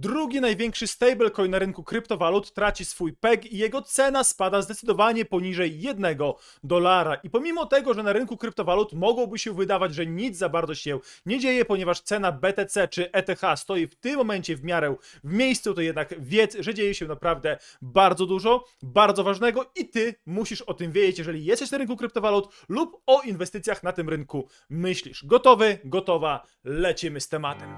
Drugi największy stablecoin na rynku kryptowalut traci swój peg i jego cena spada zdecydowanie poniżej 1 dolara. I pomimo tego, że na rynku kryptowalut mogłoby się wydawać, że nic za bardzo się nie dzieje, ponieważ cena BTC czy ETH stoi w tym momencie w miarę w miejscu, to jednak wiedz, że dzieje się naprawdę bardzo dużo, bardzo ważnego i ty musisz o tym wiedzieć, jeżeli jesteś na rynku kryptowalut lub o inwestycjach na tym rynku myślisz. Gotowy, gotowa, lecimy z tematem.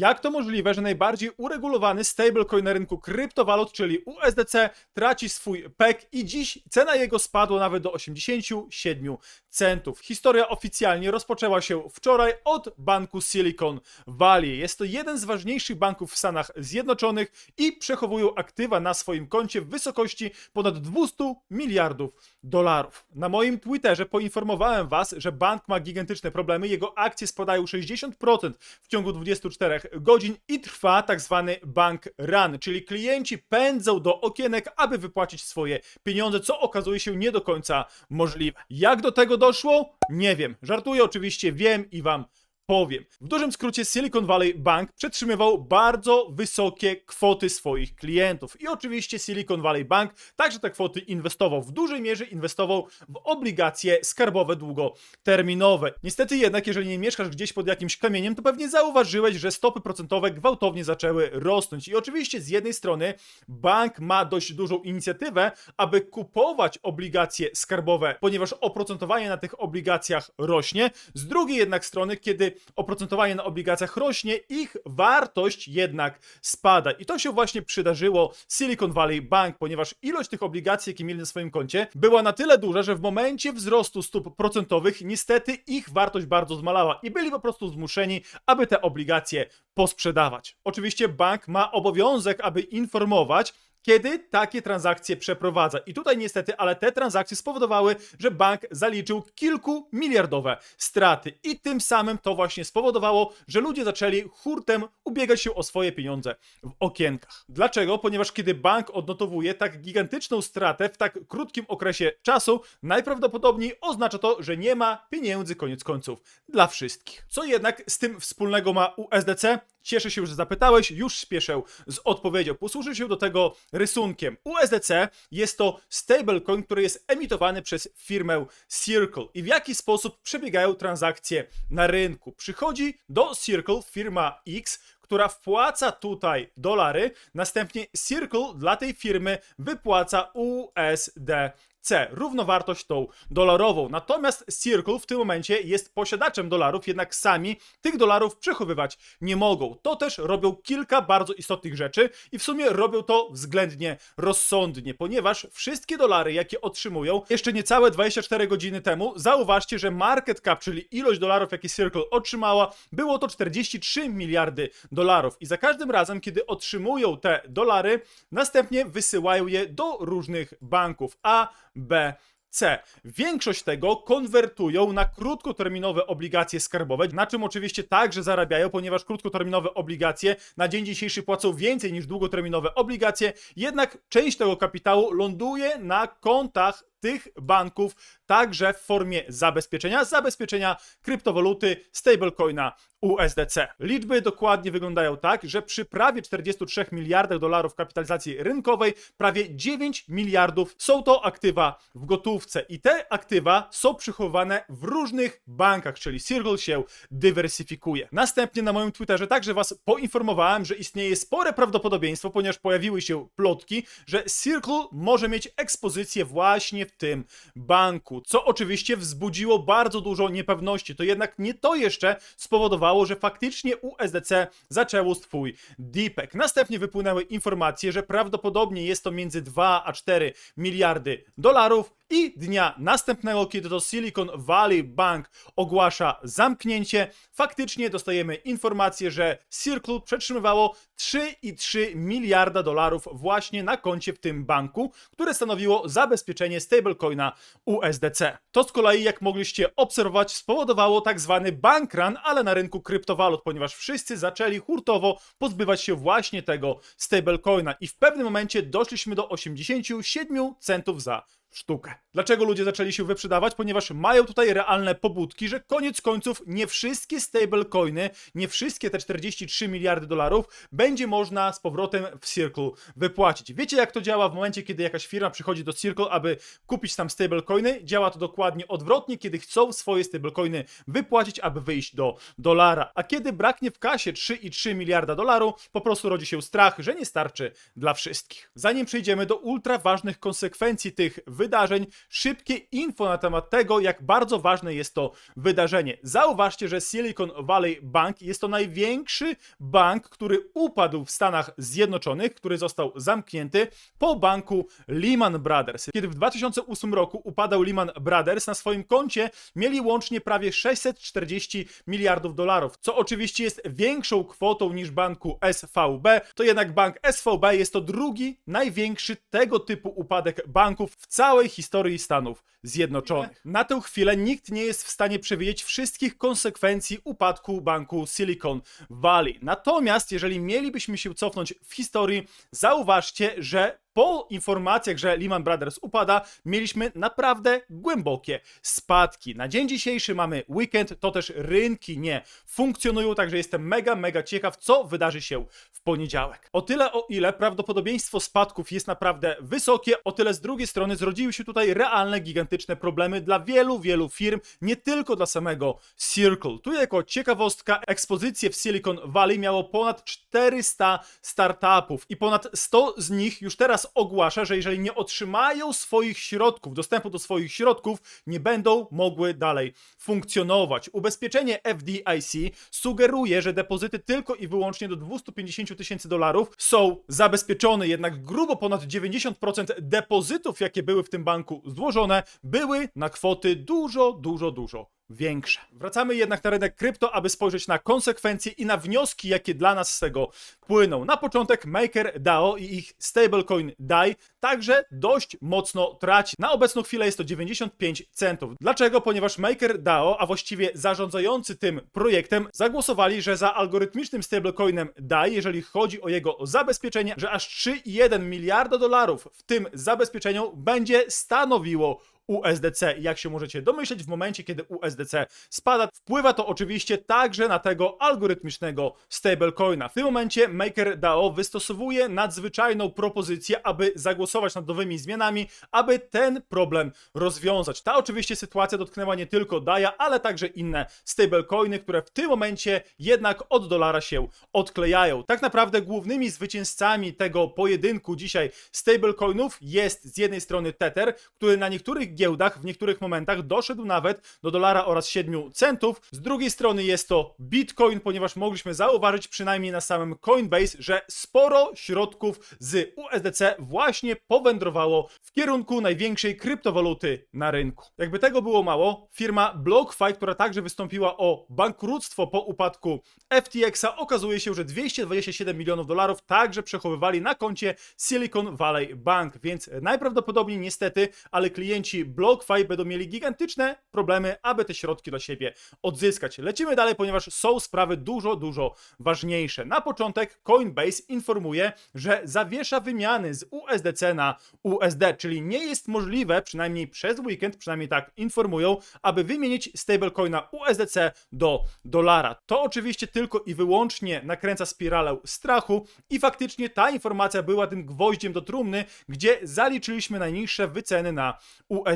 Jak to możliwe, że najbardziej uregulowany stablecoin na rynku kryptowalut, czyli USDC, traci swój PEG i dziś cena jego spadła nawet do 87 centów. Historia oficjalnie rozpoczęła się wczoraj od banku Silicon Valley. Jest to jeden z ważniejszych banków w Stanach Zjednoczonych i przechowują aktywa na swoim koncie w wysokości ponad 200 miliardów dolarów. Na moim Twitterze poinformowałem Was, że bank ma gigantyczne problemy, jego akcje spadają 60% w ciągu 24 godzin i trwa tak zwany bank run, czyli klienci pędzą do okienek, aby wypłacić swoje pieniądze, co okazuje się nie do końca możliwe. Jak do tego doszło? Nie wiem. Żartuję oczywiście, wiem i Wam powiem. W dużym skrócie Silicon Valley Bank przetrzymywał bardzo wysokie kwoty swoich klientów. I oczywiście Silicon Valley Bank także te kwoty inwestował. W dużej mierze inwestował w obligacje skarbowe długoterminowe. Niestety jednak, jeżeli nie mieszkasz gdzieś pod jakimś kamieniem, to pewnie zauważyłeś, że stopy procentowe gwałtownie zaczęły rosnąć. I oczywiście z jednej strony bank ma dość dużą inicjatywę, aby kupować obligacje skarbowe, ponieważ oprocentowanie na tych obligacjach rośnie. Z drugiej jednak strony, kiedy oprocentowanie na obligacjach rośnie, ich wartość jednak spada. I to się właśnie przydarzyło Silicon Valley Bank, ponieważ ilość tych obligacji, jakie mieli na swoim koncie, była na tyle duża, że w momencie wzrostu stóp procentowych niestety ich wartość bardzo zmalała i byli po prostu zmuszeni, aby te obligacje posprzedawać. Oczywiście bank ma obowiązek, aby informować, kiedy takie transakcje przeprowadza. I tutaj niestety, ale te transakcje spowodowały, że bank zaliczył kilku miliardowe straty. I tym samym to właśnie spowodowało, że ludzie zaczęli hurtem ubiegać się o swoje pieniądze w okienkach. Dlaczego? Ponieważ kiedy bank odnotowuje tak gigantyczną stratę w tak krótkim okresie czasu, najprawdopodobniej oznacza to, że nie ma pieniędzy koniec końców dla wszystkich. Co jednak z tym wspólnego ma USDC? Cieszę się, że zapytałeś, już spieszę z odpowiedzią. Posłużę się do tego rysunkiem. USDC jest to stablecoin, który jest emitowany przez firmę Circle. I w jaki sposób przebiegają transakcje na rynku? Przychodzi do Circle firma X, która wpłaca tutaj dolary, następnie Circle dla tej firmy wypłaca USDC. C, równowartość tą dolarową. Natomiast Circle w tym momencie jest posiadaczem dolarów, jednak sami tych dolarów przechowywać nie mogą. To też robią kilka bardzo istotnych rzeczy i w sumie robią to względnie rozsądnie, ponieważ wszystkie dolary, jakie otrzymują jeszcze niecałe 24 godziny temu, zauważcie, że market cap, czyli ilość dolarów, jakie Circle otrzymała, było to 43 miliardy dolarów. I za każdym razem, kiedy otrzymują te dolary, następnie wysyłają je do różnych banków A, B, C. Większość tego konwertują na krótkoterminowe obligacje skarbowe, na czym oczywiście także zarabiają, ponieważ krótkoterminowe obligacje na dzień dzisiejszy płacą więcej niż długoterminowe obligacje, jednak część tego kapitału ląduje na kontach tych banków także w formie zabezpieczenia, zabezpieczenia kryptowaluty, stablecoina USDC. Liczby dokładnie wyglądają tak, że przy prawie 43 miliardach dolarów kapitalizacji rynkowej, prawie 9 miliardów są to aktywa w gotówce i te aktywa są przechowywane w różnych bankach, czyli Circle się dywersyfikuje. Następnie na moim Twitterze także Was poinformowałem, że istnieje spore prawdopodobieństwo, ponieważ pojawiły się plotki, że Circle może mieć ekspozycję właśnie w tym banku, co oczywiście wzbudziło bardzo dużo niepewności. To jednak nie to jeszcze spowodowało, że faktycznie USDC zaczęło swój deepek. Następnie wypłynęły informacje, że prawdopodobnie jest to między 2 a 4 miliardy dolarów i dnia następnego, kiedy to Silicon Valley Bank ogłasza zamknięcie, faktycznie dostajemy informację, że Circle przetrzymywało 3,3 miliarda dolarów właśnie na koncie w tym banku, które stanowiło zabezpieczenie stablecoina USDC. To z kolei, jak mogliście obserwować, spowodowało tak zwany bank run, ale na rynku kryptowalut, ponieważ wszyscy zaczęli hurtowo pozbywać się właśnie tego stablecoina i w pewnym momencie doszliśmy do 87 centów za sztukę. Dlaczego ludzie zaczęli się wyprzedawać? Ponieważ mają tutaj realne pobudki, że koniec końców nie wszystkie stablecoiny, nie wszystkie te 43 miliardy dolarów będzie można z powrotem w Circle wypłacić. Wiecie jak to działa w momencie, kiedy jakaś firma przychodzi do Circle, aby kupić tam stablecoiny? Działa to dokładnie odwrotnie, kiedy chcą swoje stablecoiny wypłacić, aby wyjść do dolara. A kiedy braknie w kasie 3,3 miliarda dolarów, po prostu rodzi się strach, że nie starczy dla wszystkich. Zanim przejdziemy do ultra ważnych konsekwencji tych wydarzeń, szybkie info na temat tego, jak bardzo ważne jest to wydarzenie. Zauważcie, że Silicon Valley Bank jest to największy bank, który upadł w Stanach Zjednoczonych, który został zamknięty po banku Lehman Brothers. Kiedy w 2008 roku upadał Lehman Brothers, na swoim koncie mieli łącznie prawie 640 miliardów dolarów, co oczywiście jest większą kwotą niż banku SVB, to jednak bank SVB jest to drugi największy tego typu upadek banków w całej historii Stanów Zjednoczonych. Na tę chwilę nikt nie jest w stanie przewidzieć wszystkich konsekwencji upadku banku Silicon Valley. Natomiast jeżeli mielibyśmy się cofnąć w historii, zauważcie, że po informacjach, że Lehman Brothers upada, mieliśmy naprawdę głębokie spadki. Na dzień dzisiejszy mamy weekend, to też rynki nie funkcjonują, także jestem mega, mega ciekaw, co wydarzy się w poniedziałek. O tyle, o ile prawdopodobieństwo spadków jest naprawdę wysokie, o tyle z drugiej strony zrodziły się tutaj realne, gigantyczne problemy dla wielu, wielu firm, nie tylko dla samego Circle. Tu jako ciekawostka, ekspozycję w Silicon Valley miało ponad 400 startupów i ponad 100 z nich już teraz ogłasza, że jeżeli nie otrzymają swoich środków, dostępu do swoich środków, nie będą mogły dalej funkcjonować. Ubezpieczenie FDIC sugeruje, że depozyty tylko i wyłącznie do 250 tysięcy dolarów są zabezpieczone, jednak grubo ponad 90% depozytów, jakie były w tym banku złożone, były na kwoty dużo, dużo, dużo większe. Wracamy jednak na rynek krypto, aby spojrzeć na konsekwencje i na wnioski, jakie dla nas z tego płyną. Na początek MakerDAO i ich stablecoin DAI także dość mocno traci. Na obecną chwilę jest to 95 centów. Dlaczego? Ponieważ MakerDAO, a właściwie zarządzający tym projektem, zagłosowali, że za algorytmicznym stablecoinem DAI, jeżeli chodzi o jego zabezpieczenie, że aż 3,1 miliarda dolarów w tym zabezpieczeniu będzie stanowiło USDC. Jak się możecie domyśleć, w momencie, kiedy USDC spada, wpływa to oczywiście także na tego algorytmicznego stablecoina. W tym momencie MakerDAO wystosowuje nadzwyczajną propozycję, aby zagłosować nad nowymi zmianami, aby ten problem rozwiązać. Ta oczywiście sytuacja dotknęła nie tylko DAIa, ale także inne stablecoiny, które w tym momencie jednak od dolara się odklejają. Tak naprawdę głównymi zwycięzcami tego pojedynku dzisiaj stablecoinów jest z jednej strony Tether, który na niektórych giełdach w niektórych momentach doszedł nawet do dolara oraz 7 centów. Z drugiej strony jest to Bitcoin, ponieważ mogliśmy zauważyć przynajmniej na samym Coinbase, że sporo środków z USDC właśnie powędrowało w kierunku największej kryptowaluty na rynku. Jakby tego było mało, firma BlockFi, która także wystąpiła o bankructwo po upadku FTX-a, okazuje się, że 227 milionów dolarów także przechowywali na koncie Silicon Valley Bank, więc najprawdopodobniej niestety, ale klienci BlockFi będą mieli gigantyczne problemy, aby te środki dla siebie odzyskać. Lecimy dalej, ponieważ są sprawy dużo, dużo ważniejsze. Na początek Coinbase informuje, że zawiesza wymiany z USDC na USD, czyli nie jest możliwe, przynajmniej przez weekend, przynajmniej tak informują, aby wymienić stablecoina USDC do dolara. To oczywiście tylko i wyłącznie nakręca spiralę strachu i faktycznie ta informacja była tym gwoździem do trumny, gdzie zaliczyliśmy najniższe wyceny na USDC.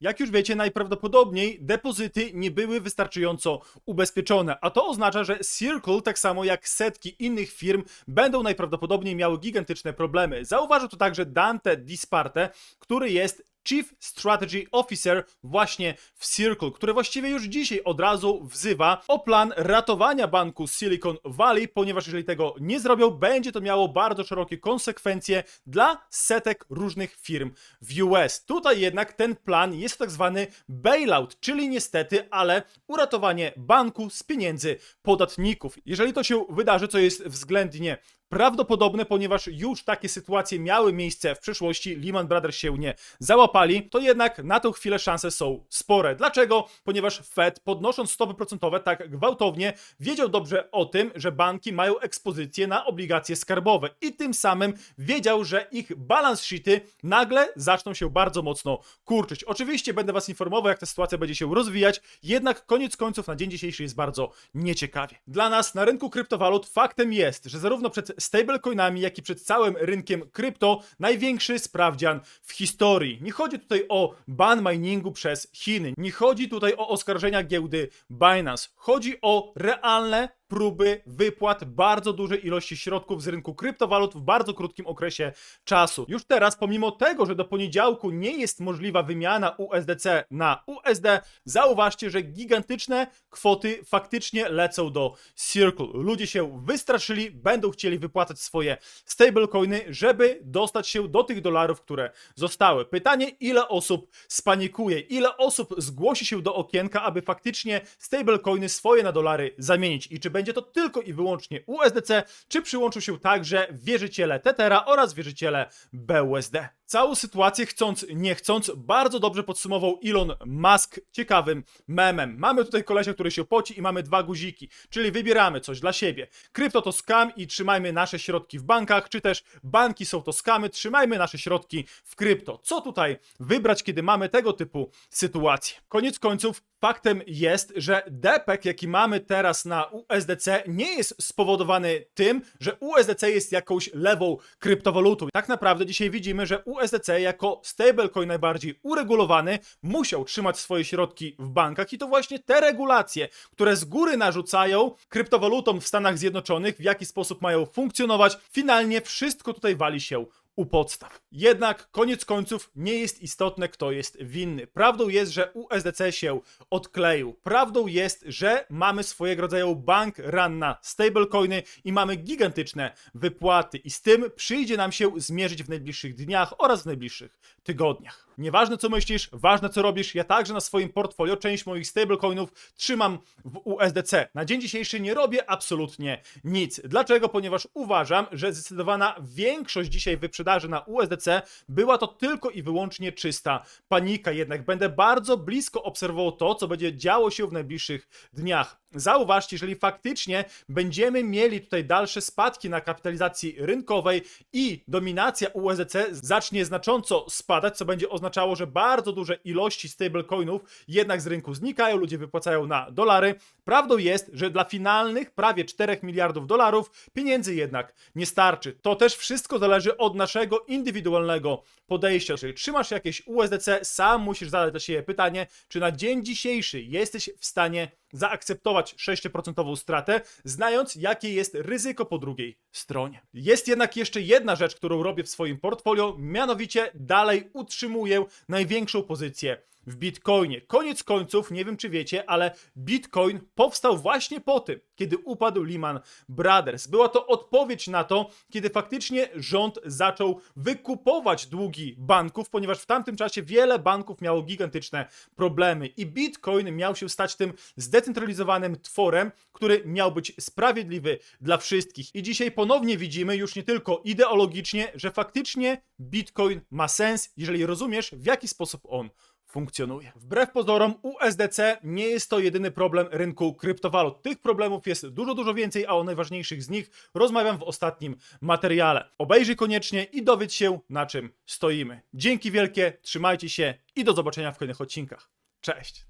Jak już wiecie, najprawdopodobniej depozyty nie były wystarczająco ubezpieczone, a to oznacza, że Circle, tak samo jak setki innych firm, będą najprawdopodobniej miały gigantyczne problemy. Zauważył to także Dante Disparte, który jest Chief Strategy Officer właśnie w Circle, który właściwie już dzisiaj od razu wzywa o plan ratowania banku Silicon Valley, ponieważ jeżeli tego nie zrobią, będzie to miało bardzo szerokie konsekwencje dla setek różnych firm w US. Tutaj jednak ten plan jest tak zwany bailout, czyli niestety, ale uratowanie banku z pieniędzy podatników. Jeżeli to się wydarzy, co jest względnie prawdopodobne, ponieważ już takie sytuacje miały miejsce w przeszłości, Lehman Brothers się nie załapali, to jednak na tę chwilę szanse są spore. Dlaczego? Ponieważ Fed podnosząc stopy procentowe tak gwałtownie, wiedział dobrze o tym, że banki mają ekspozycję na obligacje skarbowe i tym samym wiedział, że ich balance sheety nagle zaczną się bardzo mocno kurczyć. Oczywiście będę was informował, jak ta sytuacja będzie się rozwijać, jednak koniec końców na dzień dzisiejszy jest bardzo nieciekawie. Dla nas na rynku kryptowalut faktem jest, że zarówno przed stablecoinami, jak i przed całym rynkiem krypto największy sprawdzian w historii. Nie chodzi tutaj o ban miningu przez Chiny, nie chodzi tutaj o oskarżenia giełdy Binance, chodzi o realne próby wypłat bardzo dużej ilości środków z rynku kryptowalut w bardzo krótkim okresie czasu. Już teraz, pomimo tego, że do poniedziałku nie jest możliwa wymiana USDC na USD, zauważcie, że gigantyczne kwoty faktycznie lecą do Circle. Ludzie się wystraszyli, będą chcieli wypłacać swoje stablecoiny, żeby dostać się do tych dolarów, które zostały. Pytanie, ile osób spanikuje, ile osób zgłosi się do okienka, aby faktycznie stablecoiny swoje na dolary zamienić i czy będzie to tylko i wyłącznie USDC, czy przyłączą się także wierzyciele Tethera oraz wierzyciele BUSD. Całą sytuację chcąc, nie chcąc, bardzo dobrze podsumował Elon Musk ciekawym memem. Mamy tutaj kolesia, który się poci i mamy dwa guziki, czyli wybieramy coś dla siebie. Krypto to skam i trzymajmy nasze środki w bankach, czy też banki są to skamy, trzymajmy nasze środki w krypto. Co tutaj wybrać, kiedy mamy tego typu sytuacje? Koniec końców, faktem jest, że depek, jaki mamy teraz na USDC, nie jest spowodowany tym, że USDC jest jakąś lewą kryptowalutą. Tak naprawdę dzisiaj widzimy, że USDC jako stablecoin najbardziej uregulowany musiał trzymać swoje środki w bankach i to właśnie te regulacje, które z góry narzucają kryptowalutom w Stanach Zjednoczonych, w jaki sposób mają funkcjonować, finalnie wszystko tutaj wali się u podstaw. Jednak koniec końców nie jest istotne, kto jest winny. Prawdą jest, że USDC się odkleił. Prawdą jest, że mamy swojego rodzaju bank run na stablecoiny i mamy gigantyczne wypłaty. I z tym przyjdzie nam się zmierzyć w najbliższych dniach oraz w najbliższych tygodniach. Nieważne co myślisz, ważne co robisz, ja także na swoim portfolio część moich stablecoinów trzymam w USDC. Na dzień dzisiejszy nie robię absolutnie nic. Dlaczego? Ponieważ uważam, że zdecydowana większość dzisiaj wyprzedaży na USDC była to tylko i wyłącznie czysta panika. Jednak będę bardzo blisko obserwował to, co będzie działo się w najbliższych dniach. Zauważcie, jeżeli faktycznie będziemy mieli tutaj dalsze spadki na kapitalizacji rynkowej i dominacja USDC zacznie znacząco spadać, co będzie oznaczało, że bardzo duże ilości stablecoinów jednak z rynku znikają, ludzie wypłacają na dolary. Prawdą jest, że dla finalnych prawie 4 miliardów dolarów pieniędzy jednak nie starczy. To też wszystko zależy od naszego indywidualnego podejścia. Jeżeli trzymasz jakieś USDC, sam musisz zadać dla siebie pytanie, czy na dzień dzisiejszy jesteś w stanie zaakceptować 6% stratę, znając jakie jest ryzyko po drugiej stronie. Jest jednak jeszcze jedna rzecz, którą robię w swoim portfolio, mianowicie dalej utrzymuję największą pozycję w Bitcoinie. Koniec końców, nie wiem czy wiecie, ale Bitcoin powstał właśnie po tym, kiedy upadł Lehman Brothers. Była to odpowiedź na to, kiedy faktycznie rząd zaczął wykupować długi banków, ponieważ w tamtym czasie wiele banków miało gigantyczne problemy i Bitcoin miał się stać tym zdecentralizowanym tworem, który miał być sprawiedliwy dla wszystkich. I dzisiaj ponownie widzimy już nie tylko ideologicznie, że faktycznie Bitcoin ma sens, jeżeli rozumiesz, w jaki sposób on funkcjonuje. Wbrew pozorom, USDC nie jest to jedyny problem rynku kryptowalut. Tych problemów jest dużo, dużo więcej, a o najważniejszych z nich rozmawiam w ostatnim materiale. Obejrzyj koniecznie i dowiedz się, na czym stoimy. Dzięki wielkie, trzymajcie się i do zobaczenia w kolejnych odcinkach. Cześć!